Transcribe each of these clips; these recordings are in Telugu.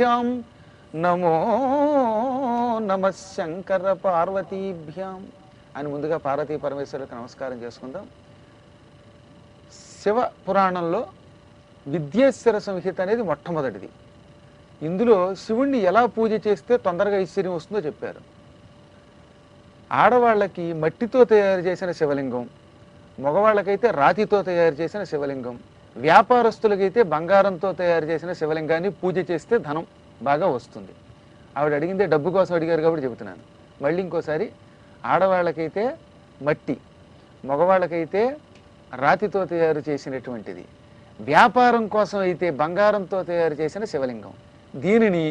పార్వతీభ్యాం నమో నమ శంకర పార్వతీభ్యాం. అని ముందుగా పార్వతీ పరమేశ్వరులకు నమస్కారం చేసుకుందాం. శివ పురాణంలో విద్యేశ్వర సంహిత అనేది మొట్టమొదటిది. ఇందులో శివుణ్ణి ఎలా పూజ చేస్తే తొందరగా ఐశ్వర్యం వస్తుందో చెప్పారు. ఆడవాళ్ళకి మట్టితో తయారు చేసిన శివలింగం మగవాళ్ళకైతే రాతితో తయారు చేసిన శివలింగం వ్యాపారస్తులకైతే బంగారంతో తయారు చేసిన శివలింగాన్ని పూజ చేస్తే ధనం బాగా వస్తుంది. ఆవిడ అడిగిందే డబ్బు కోసం అడిగారు కాబట్టి చెబుతున్నాను. మళ్ళీ ఇంకోసారి ఆడవాళ్ళకైతే మట్టి మగవాళ్ళకైతే రాతితో తయారు చేసినటువంటిది వ్యాపారం కోసం అయితే బంగారంతో తయారు చేసిన శివలింగం. దీనిని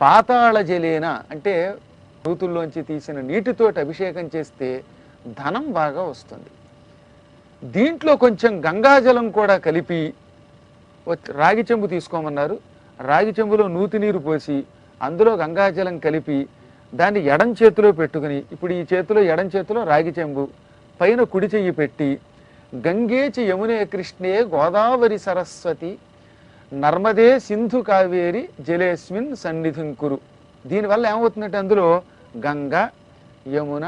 పాతాళ జలేన అంటే నూతుల్లోంచి తీసిన నీటితోటి అభిషేకం చేస్తే ధనం బాగా వస్తుంది. దీంట్లో కొంచెం గంగాజలం కూడా కలిపి రాగి చెంబు తీసుకోమన్నారు. రాగి చెంబులో నూతి నీరు పోసి అందులో గంగాజలం కలిపి దాన్ని ఎడం చేతిలో పెట్టుకుని ఇప్పుడు ఈ చేతిలో ఎడం చేతిలో రాగి చెంబు పైన కుడి చెయ్యి పెట్టి గంగేచి యమునే కృష్ణే గోదావరి సరస్వతి నర్మదే సింధు కావేరి జలేస్మిన్ సన్నిధింకురు దీనివల్ల ఏమవుతుందంటే అందులో గంగ యమున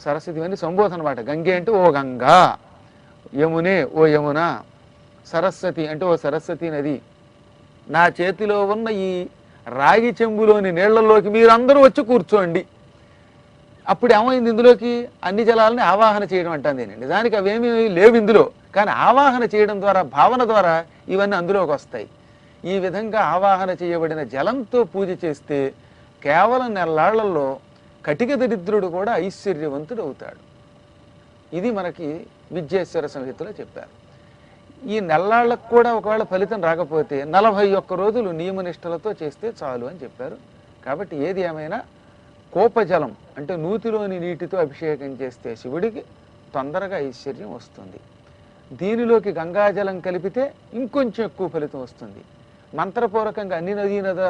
సరస్వతి అని సంబోధన అనమాట గంగే అంటే ఓ గంగా. యమునే ఓ యమున సరస్వతి అంటే ఓ సరస్వతి నది. నా చేతిలో ఉన్న ఈ రాగి చెంబులోని నీళ్ళలోకి మీరందరూ వచ్చి కూర్చోండి. అప్పుడు ఏమైంది ఇందులోకి? అన్ని జలాలని ఆవాహన చేయడం అంటాను నేను. నిజానికి అవేమీ లేవు ఇందులో. కానీ ఆవాహన చేయడం ద్వారా భావన ద్వారా ఇవన్నీ అందులోకి వస్తాయి. ఈ విధంగా ఆవాహన చేయబడిన జలంతో పూజ చేస్తే కేవలం నెల్లాళ్ళలో కటిక దరిద్రుడు కూడా ఐశ్వర్యవంతుడు అవుతాడు. ఇది మనకి విద్యేశ్వర సంహితలో చెప్పారు. ఈ నెల్లాళ్ళకు కూడా ఒకవేళ ఫలితం రాకపోతే నలభై ఒక్క రోజులు నియమనిష్టలతో చేస్తే చాలు అని చెప్పారు. కాబట్టి ఏది ఏమైనా కోపజలం అంటే నూతిలోని నీటితో అభిషేకం చేస్తే శివుడికి తొందరగా ఐశ్వర్యం వస్తుంది. దీనిలోకి గంగాజలం కలిపితే ఇంకొంచెం ఎక్కువ ఫలితం వస్తుంది. మంత్రపూర్వకంగా అన్ని నదీ నద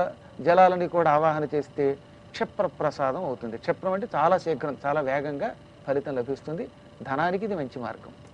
జలాలని కూడా ఆవాహన చేస్తే క్షిప్ర ప్రసాదం అవుతుంది. క్షిప్రం అంటే చాలా శీఘ్రం చాలా వేగంగా ఫలితం లభిస్తుంది. ధనానికి ఇది మంచి మార్గం.